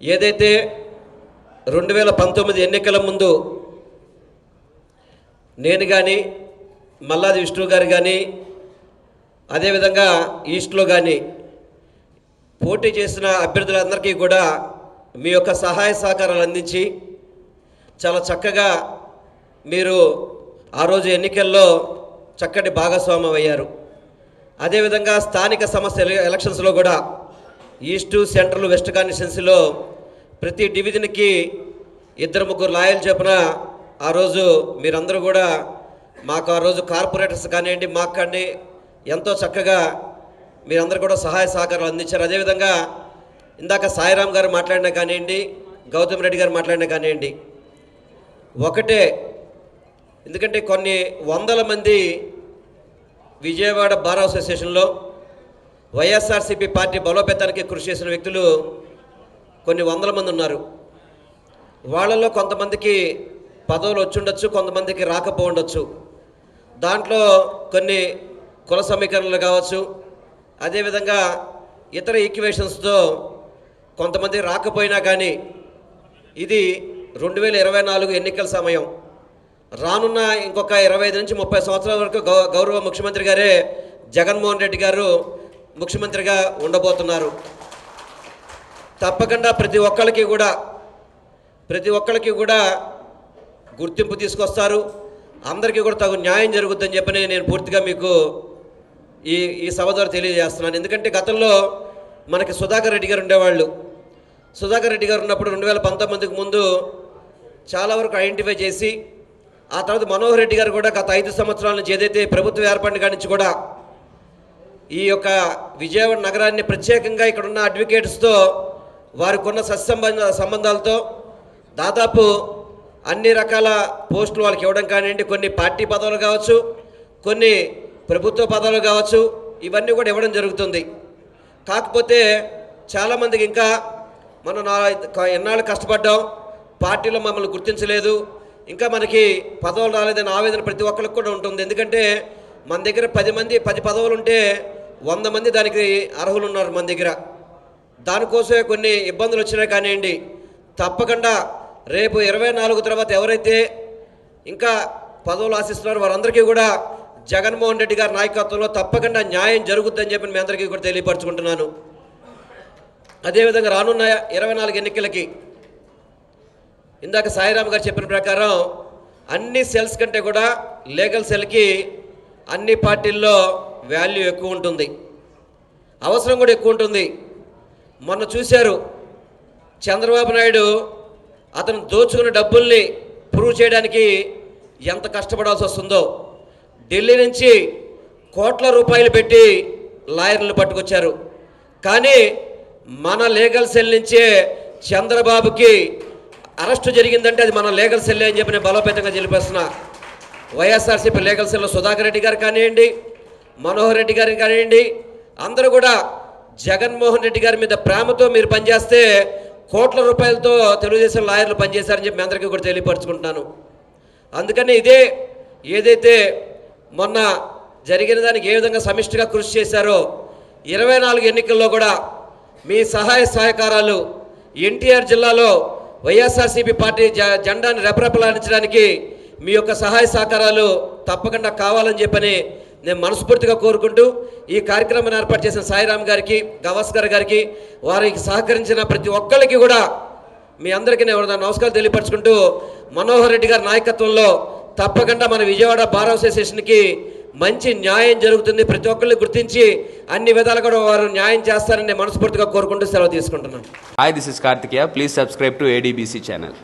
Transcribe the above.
ఏదైతే రెండు వేల పంతొమ్మిది ఎన్నికల ముందు నేను కానీ మల్లాది విష్ణు గారు కానీ అదేవిధంగా ఈస్ట్లో కానీ పోటీ చేసిన అభ్యర్థులందరికీ కూడా మీ యొక్క సహాయ సహకారాలు అందించి చాలా చక్కగా మీరు ఆ రోజు ఎన్నికల్లో చక్కటి భాగస్వామ్యం అయ్యారు. అదేవిధంగా స్థానిక సమస్య ఎలక్షన్స్లో కూడా ఈస్టు సెంట్రల్ వెస్ట్ కాన్స్టిట్యున్సీలో ప్రతి డివిజన్కి ఇద్దరు ముగ్గురు లాయలు చొప్పున ఆ రోజు మీరందరూ కూడా మాకు ఆ రోజు కార్పొరేటర్స్ కానివ్వండి మాకు కానీ ఎంతో చక్కగా మీరందరూ కూడా సహాయ సహకారాలు అందించారు. అదేవిధంగా ఇందాక సాయిరామ్ గారు మాట్లాడినా కానివ్వండి గౌతమ్ రెడ్డి గారు మాట్లాడినా కానివ్వండి ఒకటే ఎందుకంటే కొన్ని వందల మంది విజయవాడ బార్ అసోసియేషన్లో వైఎస్ఆర్సీపీ పార్టీ బలోపేతానికి కృషి చేసిన వ్యక్తులు కొన్ని వందల మంది ఉన్నారు. వాళ్ళలో కొంతమందికి పదవులు వచ్చుండొచ్చు కొంతమందికి రాకపోండొచ్చు దాంట్లో కొన్ని కుల సమీకరణలు కావచ్చు అదేవిధంగా ఇతర ఈక్వేషన్స్తో కొంతమంది రాకపోయినా కానీ ఇది రెండు వేల ఇరవై నాలుగు ఎన్నికల సమయం. రానున్న ఇంకొక ఇరవై ఐదు నుంచి ముప్పై సంవత్సరాల వరకు గౌ గౌరవ ముఖ్యమంత్రి గారే జగన్మోహన్ రెడ్డి గారు ముఖ్యమంత్రిగా ఉండబోతున్నారు. తప్పకుండా ప్రతి ఒక్కరికి కూడా ప్రతి ఒక్కరికి కూడా గుర్తింపు తీసుకొస్తారు. అందరికీ కూడా తగు న్యాయం జరుగుతుందని చెప్పని నేను పూర్తిగా మీకు ఈ ఈ సభ ద్వారా తెలియజేస్తున్నాను. ఎందుకంటే గతంలో మనకి సుధాకర్ రెడ్డి గారు ఉండేవాళ్ళు. సుధాకర్ రెడ్డి గారు ఉన్నప్పుడు రెండు వేల పంతొమ్మిదికి ముందు చాలా వరకు ఐడెంటిఫై చేసి ఆ తర్వాత మనోహర్ రెడ్డి గారు కూడా గత ఐదు సంవత్సరాల నుంచి ఏదైతే ప్రభుత్వం ఏర్పడిన కాడి నుంచి కూడా ఈ యొక్క విజయవాడ నగరాన్ని ప్రత్యేకంగా ఇక్కడ ఉన్న అడ్వకేట్స్తో వారికి ఉన్న సత్సంబంధ సంబంధాలతో దాదాపు అన్ని రకాల పోస్టులు వాళ్ళకి ఇవ్వడం కానివ్వండి. కొన్ని పార్టీ పదవులు కావచ్చు కొన్ని ప్రభుత్వ పదవులు కావచ్చు ఇవన్నీ కూడా ఇవ్వడం జరుగుతుంది. కాకపోతే చాలామందికి ఇంకా మనం నా ఎన్నాళ్ళు కష్టపడ్డాం పార్టీలో మమ్మల్ని గుర్తించలేదు ఇంకా మనకి పదవులు రాలేదని ఆవేదన ప్రతి ఒక్కరికి కూడా ఉంటుంది. ఎందుకంటే మన దగ్గర పది మంది పది పదవులు ఉంటే వంద మంది దానికి అర్హులు ఉన్నారు మన దగ్గర. దానికోసమే కొన్ని ఇబ్బందులు వచ్చినా కానివ్వండి తప్పకుండా రేపు ఇరవై నాలుగు తర్వాత ఎవరైతే ఇంకా పదవులు ఆశిస్తున్నారో వారందరికీ కూడా జగన్మోహన్ రెడ్డి గారి నాయకత్వంలో తప్పకుండా న్యాయం జరుగుద్దని చెప్పి మీ అందరికీ కూడా తెలియపరచుకుంటున్నాను. అదేవిధంగా రానున్న ఇరవై నాలుగు ఎన్నికలకి ఇందాక సాయిరామ్ గారు చెప్పిన ప్రకారం అన్ని సెల్స్ కంటే కూడా లీగల్ సెల్కి అన్ని పార్టీల్లో వాల్యూ ఎక్కువ ఉంటుంది. అవసరం కూడా ఎక్కువ ఉంటుంది. మొన్న చూశారు చంద్రబాబు నాయుడు అతను దోచుకున్న డబ్బుల్ని ప్రూవ్ చేయడానికి ఎంత కష్టపడాల్సి వస్తుందో ఢిల్లీ నుంచి కోట్ల రూపాయలు పెట్టి లాయర్లు పట్టుకొచ్చారు. కానీ మన లీగల్ సెల్ నుంచే చంద్రబాబుకి అరెస్టు జరిగిందంటే అది మన లీగల్ సెల్ అని చెప్పి నేను బలోపేతంగా తెలిపేస్తున్నా వైఎస్ఆర్సీపీ లీగల్ సెల్లో సుధాకర్ రెడ్డి గారు కానివ్వండి మనోహర్ రెడ్డి గారిని కానివ్వండి అందరూ కూడా జగన్మోహన్ రెడ్డి గారి మీద ప్రేమతో మీరు పనిచేస్తే కోట్ల రూపాయలతో తెలుగుదేశం లాయర్లు పనిచేశారని చెప్పి అందరికీ కూడా తెలియపరుచుకుంటున్నాను. అందుకని ఇదే ఏదైతే మొన్న జరిగిన దానికి ఏ విధంగా సమిష్టిగా కృషి చేశారో ఇరవై నాలుగు ఎన్నికల్లో కూడా మీ సహాయ సహకారాలు ఎన్టీఆర్ జిల్లాలో వైఎస్ఆర్సీపీ పార్టీ జ జెండాని రెపరెపలాడించడానికి మీ యొక్క సహాయ సహకారాలు తప్పకుండా కావాలని చెప్పని నేను మనస్ఫూర్తిగా కోరుకుంటూ ఈ కార్యక్రమాన్ని ఏర్పాటు చేసిన సాయిరామ్ గారికి గవాస్కర్ గారికి వారికి సహకరించిన ప్రతి ఒక్కరికి కూడా మీ అందరికీ నేను నమస్కారం తెలియపరచుకుంటూ మనోహర్ రెడ్డి గారి నాయకత్వంలో తప్పకుండా మన విజయవాడ బార్ అసోసియేషన్కి మంచి న్యాయం జరుగుతుంది. ప్రతి ఒక్కరిని గుర్తించి అన్ని విధాలు కూడా వారు న్యాయం చేస్తారని మనస్ఫూర్తిగా కోరుకుంటూ సెలవు తీసుకుంటున్నాను. Hi this is Karthikeya please subscribe to ADBC channel